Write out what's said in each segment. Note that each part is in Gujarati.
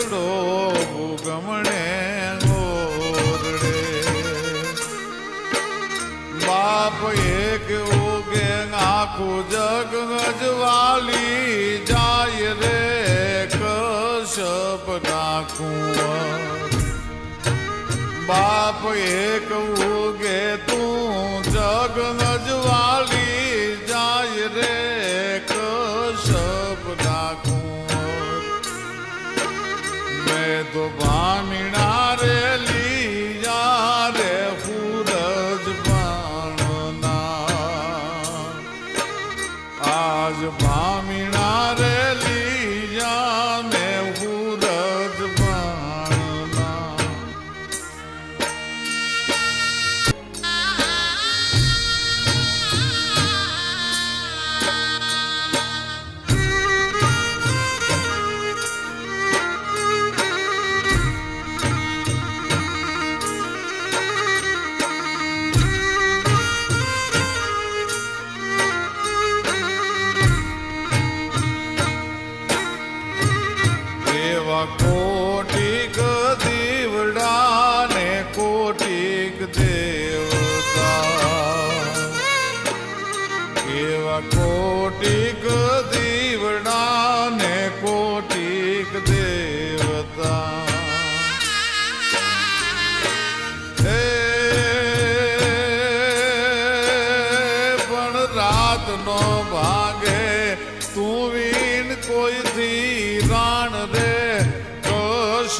રસડો ભૂગમણે ઓરડે બાપ એક ઉગે આખું જગ ગજવાલી, જાય રે કશપ નાખું બાપ એક ઉગે goodbye.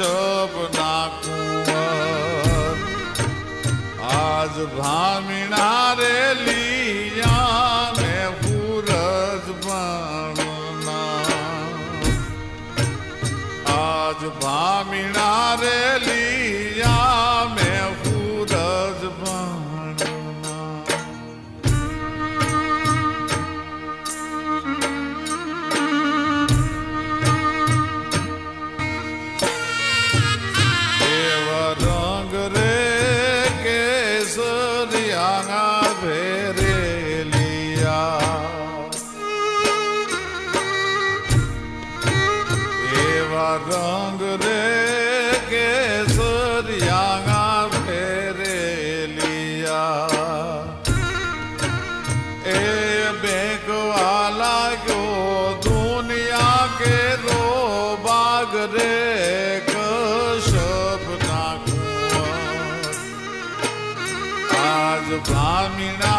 કશપ નાખું આજ ભામીણા રે લીયા ને ફૂરજ બાણના આજ ભામીણા રે રંગ રે કેસરિયા ફેરેલિયા એ બેકવા ગયો દુનિયા કે રો બાગ રે કશપ નાખું આજ ભામીના